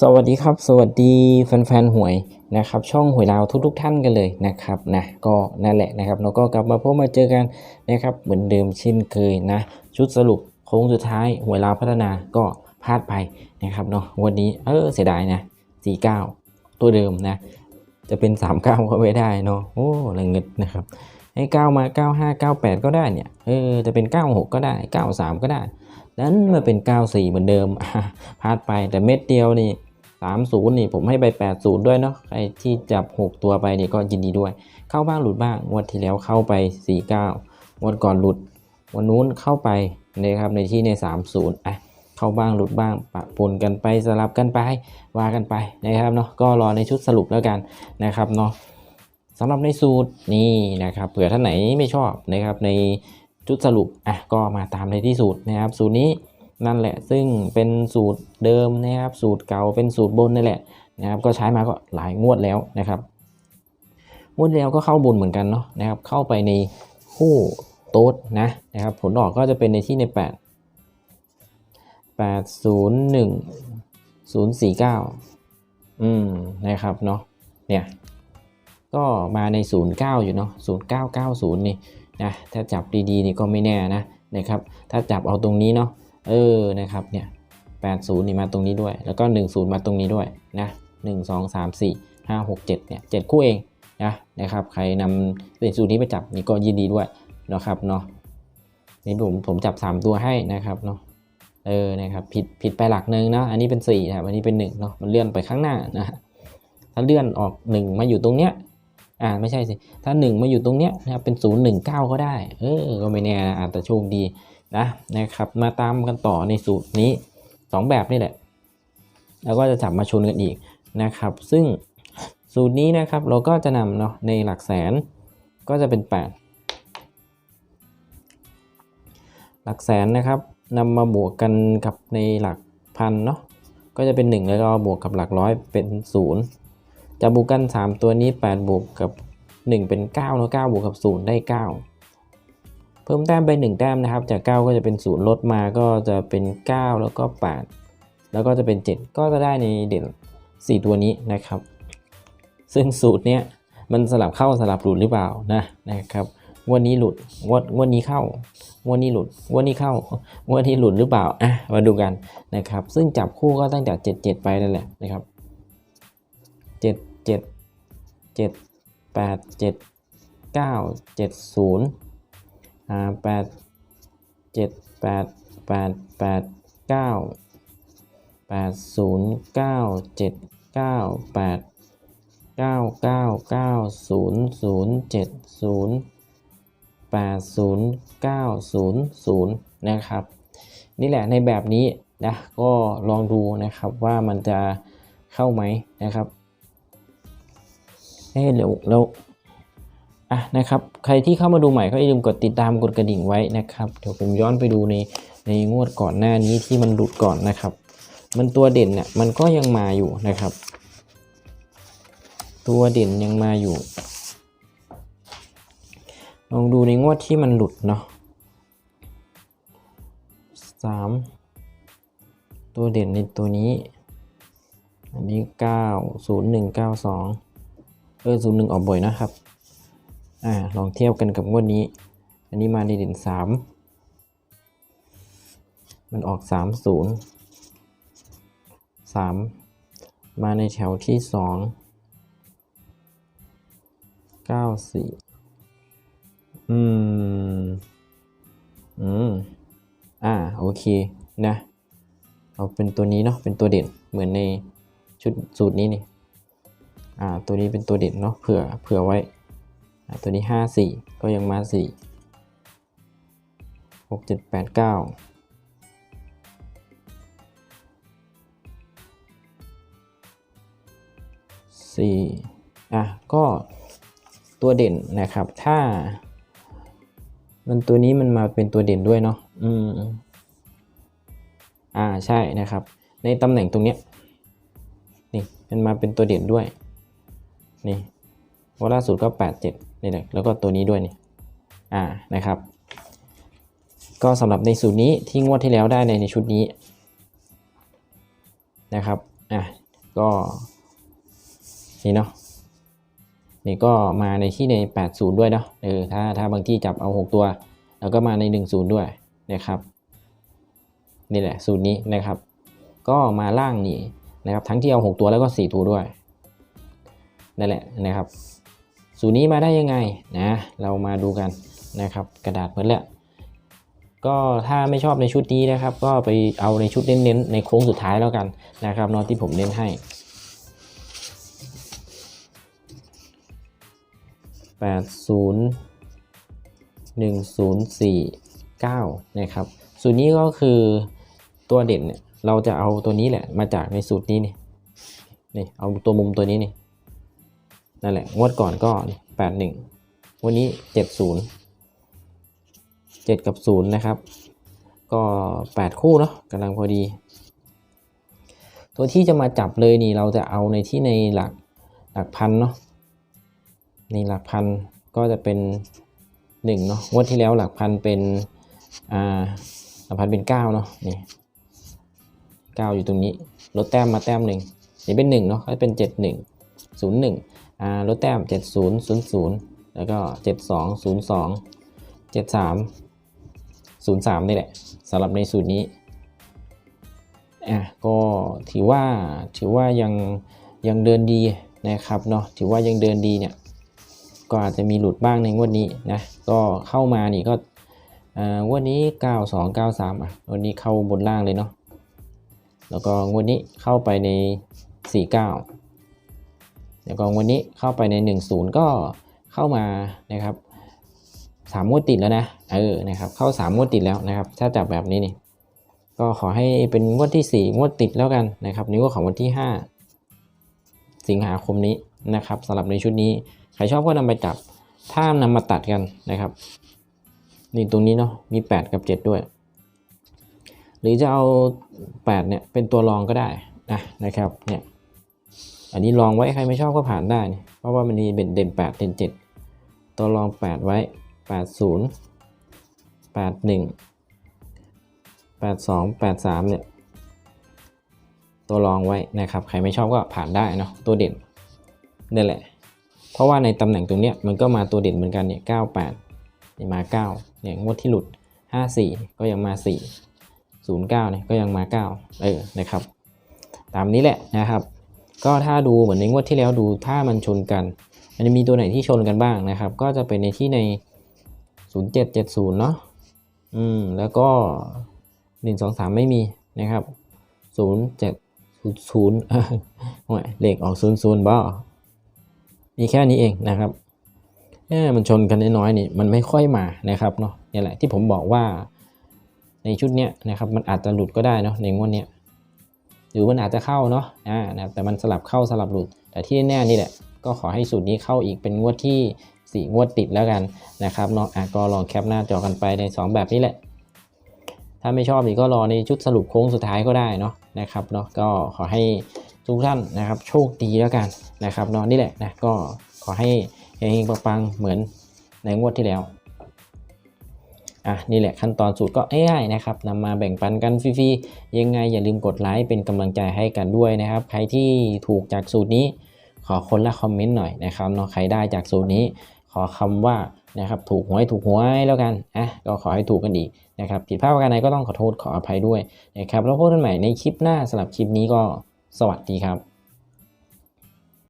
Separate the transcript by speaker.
Speaker 1: สวัสดีครับ สวัสดีแฟนๆหวยนะครับ ช่องหวยลาวทุกๆท่านกันเลยนะครับนะก็นั่นแหละนะครับเราก็กลับมาพบมาเจอกันนะครับเหมือนเดิมเช่นเคยนะ ชุดสรุปโค้งสุดท้ายหวยลาวพัฒนาก็พลาดไปนะครับเนาะวันนี้เออเสียดายนะ49 ตัวเดิมนะ จะเป็น 39 ก็ไม่ได้เนาะโอ้ละเงิดนะครับให้9มา95 98 ก็ได้เนี่ยเออจะเป็น 96 ก็ได้ 93 ก็ได้นั้นมาเป็น 94 เหมือนเดิมพลาดไปแต่เม็ดเดียวนี่30 นี่ผมให้ไป 80 ด้วยเนาะใครที่จับ 6 ตัวไปนี่ก็ยินดีด้วย เข้าบ้างหลุดบ้างงวดที่แล้วเข้าไป 49งวดก่อนหลุดวันนู้นเข้าไปนะครับในที่ใน 30อะ เข้าบ้างหลุดบ้างปะปนกันไปสลับกันไปว่ากันไปนะครับเนาะก็รอในชุดสรุปแล้วกันนะครับเนาะสำหรับในสูตรนี่นะครับเผื่อท่านไหนไม่ชอบนะครับในชุดสรุปอะก็มาตามในที่สูตรนะครับ สูตรนี้นั่นแหละซึ่งเป็นสูตรเดิมนะครับ สูตรเก่าเป็นสูตรบนนั่นแหละนะครับ ก็ใช้มาก็หลายงวดแล้วนะครับงวดแล้วก็เข้าบนเหมือนกันเนาะนะครับ เข้าไปในคู่โต๊ดนะนะครับ ผลออกก็จะเป็นในที่ใน 8 8 0 1 0 4 9อืมนะครับเนาะเนี่ยก็มาใน 09 อยู่เนาะ0990 นี่นะถ้าจับดีๆนี่ก็ไม่แน่นะนะครับ ถ้าจับเอาตรงนี้เนาะเออนะครับเนี่ย80 นี่มาตรงนี้ด้วย แล้วก็ 10 มาตรงนี้ด้วยนะ1 2 3 4 5 6 7 เนี่ย 7 คู่เองนะนะครับ ใครนำเป็นสูตรนี้ไปจับนี่ก็ยินดีด้วยนะครับเนาะนี่ผมผมจับ 3 ตัวให้นะครับเนาะ เออนะครับผิดผิดไปหลักหนึ่งเนาะอันนี้เป็น4นะครับอันนี้เป็น1เนาะมันเลื่อนไปข้างหน้านะถ้าเลื่อนออก 1 มาอยู่ตรงเนี้ยอ่าไม่ใช่สิถ้า 1 มาอยู่ตรงเนี้ยนะครับเป็น 0 1 9 ก็ได้เออก็ไม่แน่นะอาจจะโชคดีนะนะครับมาตามกันต่อในสูตรนี้ 2 แบบนี่แหละ แล้วก็จะจับมาชนกันอีกนะครับ ซึ่งสูตรนี้นะครับเราก็จะนำเนาะในหลักแสนก็จะเป็น 8 หลักแสนนะครับ นำมาบวกกันกับในหลักพันเนาะก็จะเป็น 1 แล้วก็บวกกับหลักร้อยเป็น 0จะบวกกัน 3 ตัวนี้ 8 บวกกับ 1 เป็น9แล้ว9บวกกับ 0 ได้ 9 เพิ่มแต้มไป 1 แต้มนะครับ จาก 9 ก็จะเป็น 0 ลดมาก็จะเป็น 9 แล้วก็ 8 แล้วก็จะเป็น 7 ก็จะได้ในเด่น 4 ตัวนี้นะครับ ซึ่งสูตรเนี้ยมันสลับเข้าสลับหลุดหรือเปล่านะนะครับ วันนี้หลุดวันวดนี้เข้าวันนี้หลุดวันนี้เข้าวันที่หลุดหรือเปล่าอะมาดูกันนะครับ ซึ่งจับคู่ก็ตั้งแต่เจ็ดเจ็ดไปนั่นแหละนะครับเจ็ดเจ็ดเจ็ดแปดเจ็ดเก้าเจ็ดศูนย์อ่าแปดเจ็ดแปดแปดแปดเก้าแปดศูนย์เก้าเจ็ดเก้าแปดเก้าเก้าเก้าศูนย์ศูนย์เจ็ดศูนย์ะครับ นี่แหละในแบบนี้นะก็ลองดูนะครับว่ามันจะเข้าไหมนะครับเฮ้เดี๋ยวแล้วอะนะครับ ใครที่เข้ามาดูใหม่ก็อย่าลืมกดติดตามกดกระดิ่งไว้นะครับ เดี๋ยวผมย้อนไปดูในในงวดก่อนหน้านี้ที่มันหลุดก่อนนะครับ มันตัวเด่นเนี่ยมันก็ยังมาอยู่นะครับ ตัวเด่นยังมาอยู่ ลองดูในงวดที่มันหลุดเนาะสามตัวเด่นในตัวนี้ อันนี้เก้าศูนย์หนึ่งเก้าสองเออศูนย์หนึ่งออกบ่อยนะครับ อ่า ลองเทียบกันกับงวดนี้ อันนี้มาในเด่นสามมันออกสามศูนย์สามมาในแถวที่สองเก้าสี่ อืม อืม อ่า โอเค นะ เอาเป็นตัวนี้เนาะ เป็นตัวเด่น เหมือนในชุดสูตรนี้นี่ อ่า ตัวนี้เป็นตัวเด่นเนาะ เผื่อ เผื่อไว้ อ่า ตัวนี้ห้าสี่ ก็ยังมาสี่หกเจ็ดแปดเก้าสี่อะ ก็ตัวเด่นนะครับ ถ้า มันตัวนี้มันมาเป็นตัวเด่นด้วยเนาะอืมอ่าใช่นะครับ ในตำแหน่งตรงเนี้ยนี่มันมาเป็นตัวเด่นด้วยนี่วดล่าสุดก็ 87นี่แหละแล้วก็ตัวนี้ด้วยนี่อ่านะครับ ก็สำหรับในสูตรนี้ที่งวดที่แล้วได้ในในชุดนี้นะครับอะก็นี่เนาะ นี่ก็มาในที่ใน 80 ด้วยเนาะเออถ้าถ้าบางที่จับเอา 6 ตัว แล้วก็มาใน 10 ด้วยนะครับนี่แหละสูตรนี้นะครับ ก็มาล่างนี่นะครับ ทั้งที่เอา 6 ตัวแล้วก็ 4 ตัวด้วยนั่นแหละนะครับ สูตรนี้มาได้ยังไงนะเรามาดูกันนะครับ กระดาษเหมือนแหละก็ถ้าไม่ชอบในชุดนี้นะครับ ก็ไปเอาในชุดเน้นๆในโค้งสุดท้ายแล้วกันนะครับนอะที่ผมเน้นให้ 80 1049 นะครับ สูตรนี้ก็คือตัวเด่นเนี่ยเราจะเอาตัวนี้แหละมาจากในสูตรนี้นี่นี่เอาตัวมุมตัวนี้นี่นั่นแหละงวดก่อนก็นี่81 วันนี้ 70 7 กับ 0 นะครับ ก็ 8 คู่เนาะกำลังพอดี ตัวที่จะมาจับเลยนี่เราจะเอาในที่ในหลักหลักพันเนาะ ในหลักพันก็จะเป็น1เนาะงวดที่แล้วหลักพันเป็นอ่าหลักพันเป็น9เนาะนี่9อยู่ตรงนี้ลดแต้มมาแต้มหนึ่งนี่เป็น1เนาะก็เป็น 7 1 0 1อ่าลดแต้ม 7 0 0 0 แล้วก็ 7 2 0 2 7 3 03นี่แหละสำหรับในสูตรนี้อะก็ถือว่าถือว่ายังยังเดินดีนะครับเนาะถือว่ายังเดินดีเนี่ย ก็อาจจะมีหลุดบ้างในงวดนี้นะ ก็เข้ามานี่ก็อ่างวดนี้ 92 93 อะงวันนี้เข้าบนล่างเลยเนาะ แล้วก็งวดนี้เข้าไปใน 49 แล้วก็งวันนี้เข้าไปใน 10 ก็เข้ามานะครับสามงวดติดแล้วนะ เออ นะครับ เข้าสามงวดติดแล้วนะครับ ถ้าจับแบบนี้นี่ ก็ขอให้เป็นงวดที่สี่งวดติดแล้วกันนะครับ นิ้วของวันที่ห้าสิงหาคมนี้นะครับสำหรับในชุดนี้ ใครชอบก็นำไปจับ ถ้านำมาตัดกันนะครับ นี่ตรงนี้เนาะมี 8 กับ 7 ด้วย หรือจะเอา 8เนี่ยเป็นตัวรองก็ได้นะนะครับเนี่ยอันนี้ลองไว้ใครไม่ชอบก็ผ่านได้ เพราะว่ามันมีเด่นเด่น8เด่น7 ตัวรอง 8 ไว้ 80 81 82 83เนี่ยตัวรองไว้นะครับ ใครไม่ชอบก็ผ่านได้เนาะตัวเด่นนี่แหละ เพราะว่าในตำแหน่งตรงเนี้ยมันก็มาตัวเด่นเหมือนกันเนี่ย98นี่ยมา9เนี่ยงวดที่หลุด54ก็ยังมา4 09เนี่ยก็ยังมา9เออนะครับ ตามนี้แหละนะครับ ก็ถ้าดูเหมือนในงวดที่แล้วดูถ้ามันชนกันมันจะมีตัวไหนที่ชนกันบ้างนะครับ ก็จะเป็นในที่ใน 0770 เนาะอืม แล้วก็ 1 2 3 ไม่มีนะครับ 0 7 0 0โอ้ยเลขออก 0 0บ้า มีแค่นี้เองนะครับเออมันชนกันน้อยๆนี่มันไม่ค่อยมานะครับเนาะนี่แหละที่ผมบอกว่าในชุดเนี้ยนะครับมันอาจจะหลุดก็ได้เนาะในงวดเนี้ยหรือมันอาจจะเข้าเนาะอ่านะครับแต่มันสลับเข้าสลับหลุด แต่ที่แน่นี่แหละก็ขอให้สูตรนี้เข้าอีกเป็นงวดที่ 4 งวดติดแล้วกันนะครับเนาะอะก็ลองแคปหน้าจอกันไปใน 2 แบบนี้แหละ ถ้าไม่ชอบนี่ก็รอในชุดสรุปโค้งสุดท้ายก็ได้เนาะนะครับเนาะก็ขอให้ ทุกท่านนะครับ โชคดีแล้วกันนะครับเนาะนี่แหละนะก็ขอให้เฮงๆปังๆเหมือนในงวดที่แล้วอะนี่แหละขั้นตอนสูตรก็ง่ายๆนะครับนำมาแบ่งปันกันฟรีๆยังไงอย่าลืมกดไลค์เป็นกำลังใจให้กันด้วยนะครับ ใครที่ถูกจากสูตรนี้ ขอคนละคอมเมนต์หน่อยนะครับเนาะใครได้จากสูตรนี้ ขอคำว่านะครับถูกหวยถูกหวยแล้วกันอะก็ขอให้ถูกกันอีกนะครับผิดพลาดประการใดก็ต้องขอโทษขออภัยด้วยนะครับแล้วพบกันใหม่ในคลิปหน้าสำหรับคลิปนี้ก็ สวัสดีครับ